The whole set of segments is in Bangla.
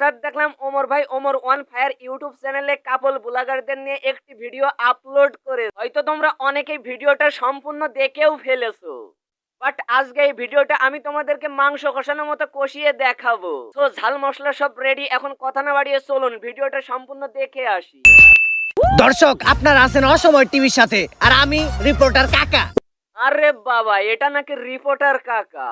হঠাৎ দেখলাম ওমর ভাই ওমর ওয়ান ফায়ার ইউটিউব চ্যানেলে কাপল ব্লগারদের নিয়ে একটি ভিডিও আপলোড করে হয়তো তোমরা অনেকেই ভিডিওটা সম্পূর্ণ দেখেও ফেলেছো। বাট আজকে এই ভিডিওটা আমি তোমাদেরকে মাংস কষানোর মতো কষিয়ে দেখাবো। তো ঝাল মশলা সব রেডি এখন কথা না বাড়িয়ে চলুন ভিডিওটা সম্পূর্ণ দেখে আসি। দর্শক আপনারা আছেন অসময় টিভির সাথে আর আমি রিপোর্টার কাকা। আরে বাবা এটা নাকি রিপোর্টার কাকা।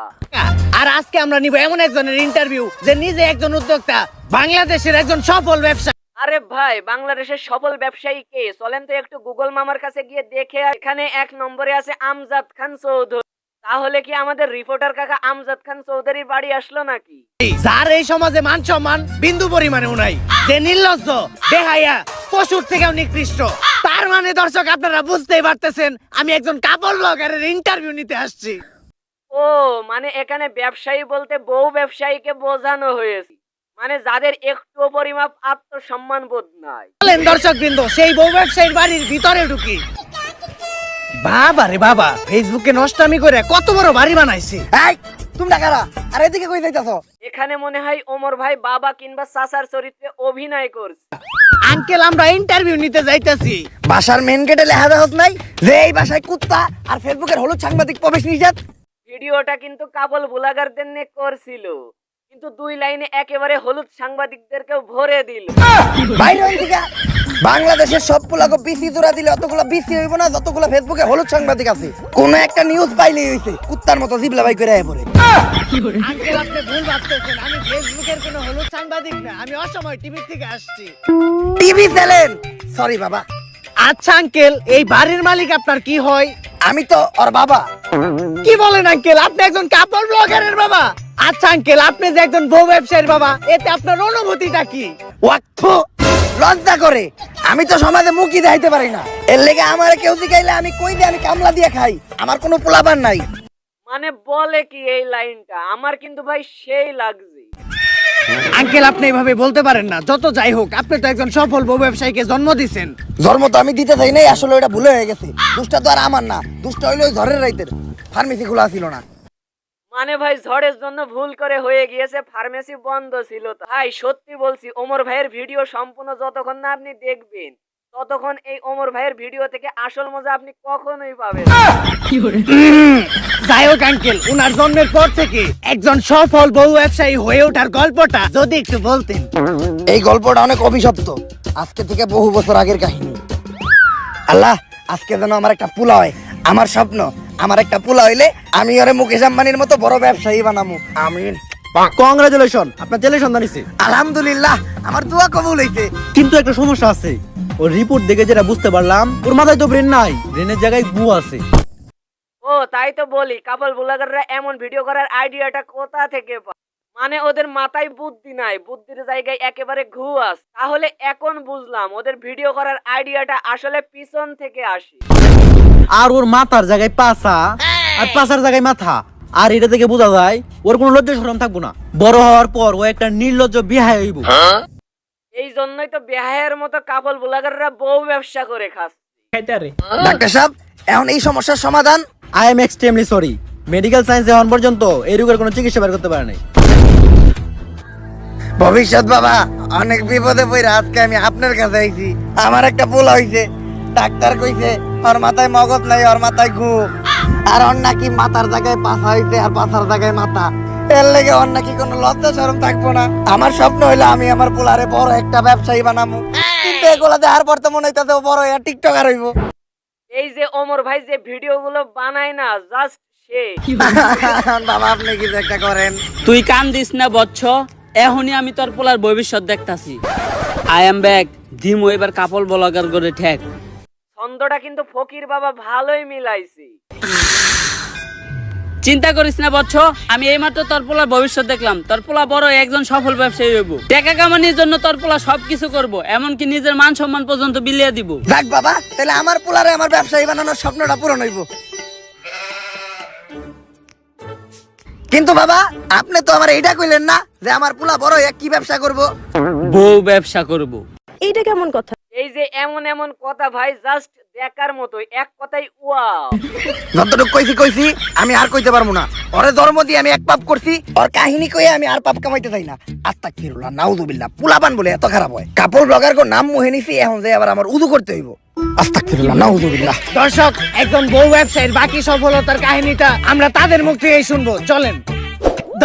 আর আজকে আমরা নিব এমন একজনের ইন্টারভিউ যে নিজে একজন উদ্যোক্তা বাংলাদেশের একজন সফল ব্যবসা আরে ভাই বাংলাদেশের সফল ব্যবসায়ী কে? চলেন তো একটু গুগল মামার কাছে গিয়ে দেখে এখানে এক নম্বরে আছে আমজাদ খান চৌধুরী। তাহলে কি আমাদের রিপোর্টার কাকা আমজাদ খান চৌধুরীর বাড়ি আসলো নাকি? যার এই সমাজে মান সম্মান বিন্দু পরিমাণে উনাই যে নির্লজ্জ বেহাইয়া পশুর থেকেও নিকৃষ্ট। তার মানে দর্শক আপনারা বুঝতেই পারতেছেন আমি একজন কাপড় ব্লগারের ইন্টারভিউ নিতে আসছি। ও মানে এখানে ব্যবসায়ী বলতে বহু ব্যবসায়ীকে বোঝানো হয়েছে। মানে যাদের একটু পরিমাপ আত্মসম্মান বোধ নাই। বলেন দর্শক বৃন্দ সেই বউ ব্যবসায়ীর বাড়ির ভিতরে ঢুকি। বাবা রে বাবা ফেসবুকে নষ্টামি করে কত বড় বাড়ি বানাইছে। এই তোমরা কারা? আর এদিকে কই যাইতাছ? এখানে মনে হয় ওমর ভাই বাবা কিংবা চাচার চরিত্রে অভিনয় করছে। আঙ্কেল আমরা ইন্টারভিউ নিতে যাইতেছি। বাসার মেন গেটে লেখা দেখত নাই যে এই বাসায় কুত্তা আর ফেসবুকের হলুদ সাংবাদিক প্রবেশ নিষেধ। ভিডিওটা কিন্তু কাপল ব্লগারদের নিয়ে করছিল। কিন্তু দুই লাইনে একেবারে হলুদ সাংবাদিকদেরকেও ভরে দিল। বাংলাদেশের সবগুলাকে বিসি জোড়া দিলে অতগুলো বিসি হইব না যতগুলো ফেসবুকে হলুদ সাংবাদিক আছে। কোন একটা নিউজ পাইলে হইছে কুত্তার মতো জিবলা বাই করে পড়ে। আঙ্কেল আপনি ভুল ভাবতেছেন। আমি ফেসবুকের কোনো হলুদ সাংবাদিক না আমি অসময় টিভি থেকে আসছি। TV channel? সরি বাবা। আচ্ছা আঙ্কেল এই বাড়ির মালিক আপনার কি হয়? আমি তো ওর বাবা। কি বলেন আঙ্কেল? আপনি একজন কাপড় ব্লগারের বাবা। আচ্ছা আঙ্কেল আপনি যে একজন বউ ব্যবসায়ীর বাবা এতে আপনার অনুভূতিটা কি? ওয়াক্ফ লজ্জা করে। আমি তো সমাজে মুখই দেখাইতে পারি না। এর লেগে আমার কেউ জিগাইলে আমি কই দিয়ে আমি কামলা দিয়ে খাই? আমার কোনো পোলাবার নাই। মানে বলে কি এই লাইনটা? আমার কিন্তু ভাই সেই লাগছে। আঙ্কেল আপনি এভাবে বলতে পারেন না। যত যাই হোক আপনি তো একজন সফল বউ ব্যবসায়ীকে জন্ম দিছেন। জন্ম তো আমি দিতে চাই নাই আসলে ওটা ভুলে হয়ে গেছে। দুষ্টা তো আর আমার না দুষ্টা হইল ওই ঝড়ের রাইতের। ফার্মেসি খোলা ছিল না। মানে ভাই ঝড়ের জন্য ভুল করে হয়ে গিয়েছে ফার্মেসি বন্ধ ছিল ভাই সত্যি বলছি ওমর ভাইয়ের ভিডিও সম্পূর্ণ যতক্ষণ না আপনি দেখবেন ততক্ষণ এই ওমর ভাইয়ের ভিডিও থেকে আসল মজা আপনি কখনোই পাবেন না। আঙ্কেল উনার জন্মের পর থেকে একজন সফল বউ ব্যবসায়ী হয়ে ওঠার গল্পটা যদি একটু বলতেন। এই গল্পটা অনেক অভিশপ্ত। আজকে থেকে বহু বছর আগের কাহিনী। আল্লাহ আজকে যেন আমার একটা পোলা হয়। আমার স্বপ্ন আমার একটা পোলা হইলে আমি ওরে মুকেশ আম্বানির মতো বড় ব্যবসায়ী বানামু। আমি কংগ্রাচুলেশন আপনার ছেলে সন্তান হইছে। আলহামদুলিল্লাহ আমার দোয়া কবুল হইছে। কিন্তু একটা সমস্যা আছে। ওর রিপোর্ট দেখে যেটা বুঝতে পারলাম ওর মাথায় তো ব্রেন নাই। ব্রেনের জায়গায় গু আছে। ও তাই তো বলি। কাপল ব্লগাররা এমন ভিডিও করার আইডিয়াটা কোথা থেকে পায়? মানে ওদের মাথায় বুদ্ধি নাই বুদ্ধির জায়গায় একেবারে ঘু আস তাহলে এখন বুঝলাম ওদের ভিডিও করার আইডিয়াটা আসলে পিছন থেকে আসে। আর ওর মাথার জায়গায় পাছা আর পাছার জায়গায় মাথা আর এটা থেকে বোঝা যায় ওর কোনো লজ্জা শরম থাকব না। বড় হওয়ার পর ও একটা নির্লজ্জ বিহায় হইব। এই জন্যই তো বেহায়ের মতো কাপল ব্লগাররা বউ ব্যবসা করে খাচ্ছে। ডাক্তার সাহেব এখন এই সমস্যার সমাধান I am extremely sorry medical science এখন পর্যন্ত এই রোগের কোনো চিকিৎসা বের করতে পারে নাই। ভবিষ্যৎ বাবা, অনেক বিপদে পড়ে আজকে আমি আপনার কাছে আইছি। আমার একটা ভুল হইছে। ডাক্তার কইছে, ওর মাথায় মগজ নাই, ওর মাথায় ঘু। আর ওর নাকি মাথার জায়গায় পাছা হইছে আর পাছার জায়গায় মাথা। এর লেগে ওর নাকি কোনো লজ্জা শরম থাকব না। আমার স্বপ্ন হইল আমি আমার পোলারে বড় একটা ব্যবসায়ী বানাবো কিন্তু এগুলা দেখার পর তো মনে হইতাছে বড় টিকটকার হইব। এই যে অমর ভাই যে ভিডিও গুলো বানায় না জাস্ট সে বাবা আপনি কিছু একটা করেন? তুই কান দিস না বচ্চ এখনই আমি তোর পোলার ভবিষ্যৎ দেখতাছি। আই এম ব্যাক ধিম এবার কাপল ব্লগার করে ঠেক। ছন্দটা কিন্তু ফকির বাবা ভালোই মিলাইছি। চিন্তা করিস না বচ্চ আমি এইমাত্র তোর পোলার ভবিষ্যৎ দেখলাম। তোর পোলা বড় একজন সফল ব্যবসায়ী হইব। টাকা কামানির জন্য তোর পোলা সবকিছু করব এমনকি নিজের মান সম্মান পর্যন্ত বিলিয়ে দিব। যাক বাবা তাহলে আমার পোলারে আমার ব্যবসায়ী বানানোর স্বপ্নটা পূরণ হইব। কিন্তু বাবা আপনি তো আমার এইটা কইলেন না যে আমার পোলা বড় হইয়া কি ব্যবসা করব। বউ ব্যবসা করব। এইটা কেমন কথা? এই এই যে এমন এমন কথা ভাই জাস্ট মতো এক কথাই ওয়াও। যতটুকু কইছি কইছি আমি আর কইতে পারব না। ওরে ধর্ম দিয়ে আমি এক পাপ করছি ওর কাহিনী কইয়ে আমি আর পাপ কামাইতে চাই না। নাউজুবিল্লাহ পুলাবান বলে এত খারাপ হয়। কাপড় ব্লগার কো নাম মুহে নিছি এখন যে আবার আমার উদু করতে হইব। দর্শক একজন বউ ব্যবসায়ীর বাকি সফলতার কাহিনীটা আমরা তাদের মুখ থেকেই শুনব। চলেন।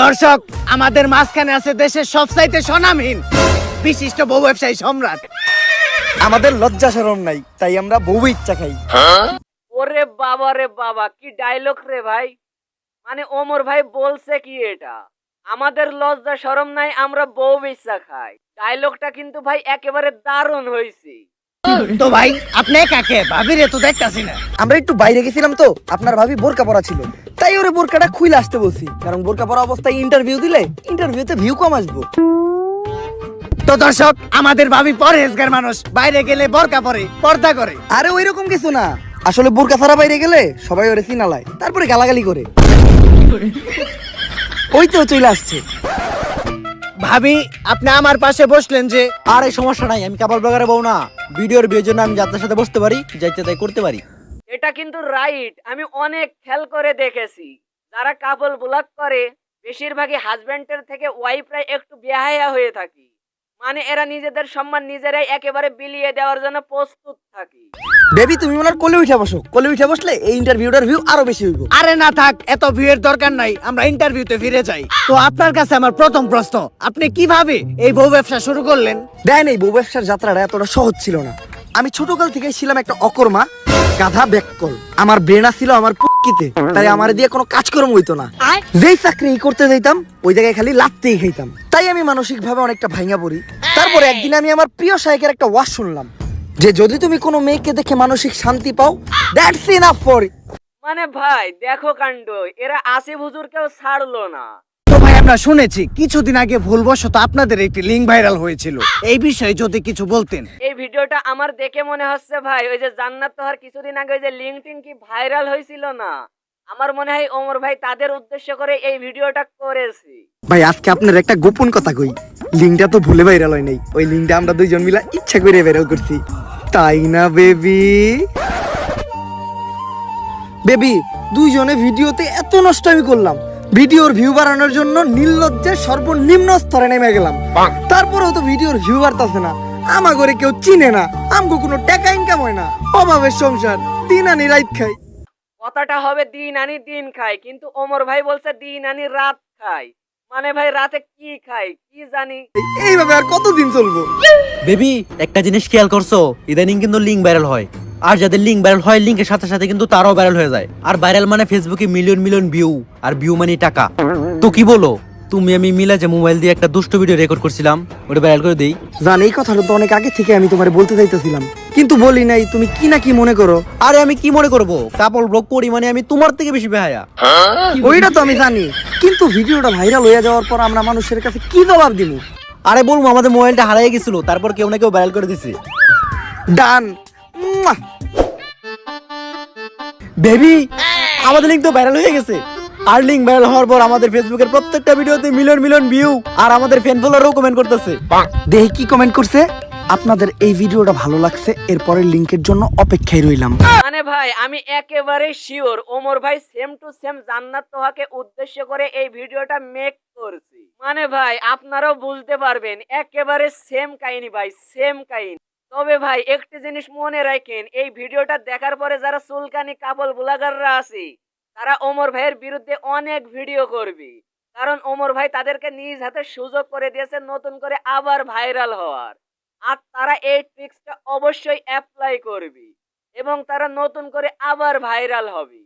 দর্শক আমাদের মাঝখানে আছে দেশের সবচাইতে স্বনামহীন বিশিষ্ট বউ ব্যবসায়ী সম্রাট। আমাদের লজ্জা শরম নাই তাই আমরা বউ ইচ্ছা খাই। ওরে বাবা রে বাবা কি ডায়লগ রে ভাই। মানে ওমর ভাই বলছে কি এটা? আমাদের লজ্জা শরম নাই আমরা বউ ইচ্ছা খাই। ডায়লগটা কিন্তু ভাই একেবারে দারুণ হয়েছে তো ভাই আপনি কাকে? ভাবিরে তো দেখতাছি না। আমরা একটু বাইরে গেছিলাম তো আপনার ভাবি বোরকা পরা ছিল। তাই ওরে বোরকাটা খুইলে আসতে বলছি কারণ বোরকা পরা অবস্থায় ইন্টারভিউ দিলে ইন্টারভিউতে ভিউ কম আসব। তো দর্শক আমাদের ভাবি পরহেজগার মানুষ বাইরে গেলে বরকা পরে পর্দা করে। আরে ওই রকম কিছু না। আসলে বোরকা ছাড়া বাইরে গেলে সবাই ওরে চিনালায়। তারপরে গালাগালি করে। ওই তো চলে আসছে। ভাবি আপনি আমার পাশে বসলেন যে আর এই সমস্যা নাই আমি কাপড় ব্লগারে বউ না। ভিডিওর বিয়ের জন্য আমি যাত্রার সাথে বসতে পারি যাইতে তাই করতে পারি। এটা কিন্তু রাইট আমি অনেক খেয়াল করে দেখেছি। যারা কাপল ব্লগ করে বেশিরভাগই হাজবেন্ডের থেকে ওয়াইফরাই একটু বেহায়া হয়ে থাকি। মানে এরা নিজেদের সম্মান নিজেরাই একেবারে বিলিয়ে দেওয়ার জন্য প্রস্তুত থাকি। বেবি তুমি ওনার কোলে উঠে বসো। কোলে উঠে বসলে এই ইন্টারভিউটার ভিউ আরও বেশি হইব। আরে না থাক এত ভিড়ের দরকার নাই আমরা ইন্টারভিউতে ফিরে যাই। তো আপনার কাছে আমার প্রথম প্রশ্ন আপনি কীভাবে এই বউ ব্যবসা শুরু করলেন? দেয় নেই বউ ব্যবসার যাত্রাটা এতটা সহজ ছিল না। আমি ছোটকাল থেকে ছিলাম একটা অকর্মা গাধা ব্যাককল আমার ব্রেনা ছিল আমার পুকিতে তাই আমার দিয়ে কোনো কাজকর্ম হইতো না। যেই চাকরি করতে যাইতাম ওই জায়গায় খালি লাত্তেই খাইতাম। তাই আমি মানসিক ভাবে অনেকটা ভাঙা পড়ি। তারপরে একদিন আমি আমার প্রিয় শায়কের একটা ওয়াজ শুনলাম। যে যদি তুমি কোনো মেয়েকে দেখে মানসিক শান্তি পাও দ্যাটস ইনাফ ফর মানে ভাই দেখো কাণ্ড এরা আসিফ হুজুরকেও ছাড়লো না। আমরা শুনেছি কিছুদিন আগে ভুলবশত আপনাদের একটি লিঙ্ক ভাইরাল হয়েছিল। এই বিষয়ে যদি কিছু বলতেন। এই ভিডিওটা আমার দেখে মনে হচ্ছে ভাই ওই যে জান্নাত তোহার কিছুদিন আগে ওই যে লিঙ্কটিন কি ভাইরাল হয়েছিল না? আমার মনে হয় ওমর ভাই তাদের উদ্দেশ্য করে এই ভিডিওটা করেছি। ভাই আজকে আপনার একটা গোপন কথা কই। লিঙ্কটা তো ভুলে ভাইরাল হয় নাই। ওই লিঙ্কটা আমরা দুইজন মিলা ইচ্ছা করে ভাইরাল করছি। তাই না বেবি? বেবি দুইজনে ভিডিওতে এত নষ্ট আমি করলাম। ভিডিওর ভিউ বাড়ানোর জন্য নির্লজ্জের সর্বনিম্ন স্তরে নেমে গেলাম। তারপরেও তো ভিডিওর ভিউ বাড়তাছে না। আমা করে কেউ চিনে না। আমগো কোনো টাকা ইনকাম হয় না। অভাবের সংসার দিন আনি রাইত খাই। কথাটা হবে দিন আনি দিন খাই কিন্তু ওমর ভাই বলছে দিন আনি রাত খাই। মানে ভাই রাতে কি খাই? কি জানি। এইভাবে আর কতদিন চলবো? বেবি একটা জিনিস খেয়াল করছ ইদানিং কিন্তু লিঙ্ক ভাইরাল হয়। আর যাদের লিঙ্ক ভাইরাল হয় লিঙ্কের সাথে সাথে কিন্তু তারাও ভাইরাল হয়ে যায়। আর ভাইরাল মানে ফেসবুকে মিলিয়ন মিলিয়ন ভিউ আর ভিউ মানে টাকা। তো কি বলো? তুমি আমি মিলা যে মোবাইল দিয়ে একটা দুষ্ট ভিডিও রেকর্ড করছিলাম ওটা ভাইরাল করে দেই। জান এই কথাটা তো অনেক আগে থেকে আমি তোমার বলতে চাইতেছিলাম। কিন্তু বলি নাই তুমি কি না কি মনে করো? আরে আমি কি মনে করব? কাপড় ব্লগ করি মানে আমি তোমার থেকে বেশি বেহায়া। ওইটা তো আমি জানি। কিন্তু ভিডিওটা ভাইরাল হয়ে যাওয়ার পর আমরা মানুষের কাছে কি জবাব দিব? আরে বলব আমাদের মোবাইলটা হারিয়ে গেছিল তারপর কেউ না কেউ ভাইরাল করে দিছে। ডান। বেবি আমাদের লিঙ্ক তো ভাইরাল হয়ে গেছে। আর লিঙ্ক ভাইরাল হওয়ার পর আমাদের ফেসবুকের প্রত্যেকটা ভিডিওতে মিলিয়ন মিলিয়ন ভিউ আর আমাদের ফ্যান ফলোয়ারও কমেন্ট করতেছে। দেখি কি কমেন্ট করছে? আপনাদের এই ভিডিওটা ভালো লাগছে এরপরের লিংকের জন্য অপেক্ষায় রইলাম। মানে ভাই আমি একেবারে শিওর ওমর ভাই সেম টু সেম জান্নাত তোহাকে উদ্দেশ্য করে এই ভিডিওটা মেক করছি। মানে ভাই আপনারাও বুঝতে পারবেন একেবারে সেম কাহিনী ভাই সেম কাহিনী। তবে ভাই, একটি জিনিস মনে রাখেন, এই ভিডিওটা দেখার পরে যারা সুলকানি কাবল বুলাগাররা আছে, তারা ওমর ভাইয়ের বিরুদ্ধে অনেক ভিডিও করবে। কারণ ওমর ভাই তাদেরকে নিজ হাতে সুযোগ করে দিয়েছে নতুন করে আবার ভাইরাল হওয়ার। আর তারা এই ট্রিক্সটা অবশ্যই অ্যাপ্লাই করবে এবং তারা নতুন করে আবার ভাইরাল হবে।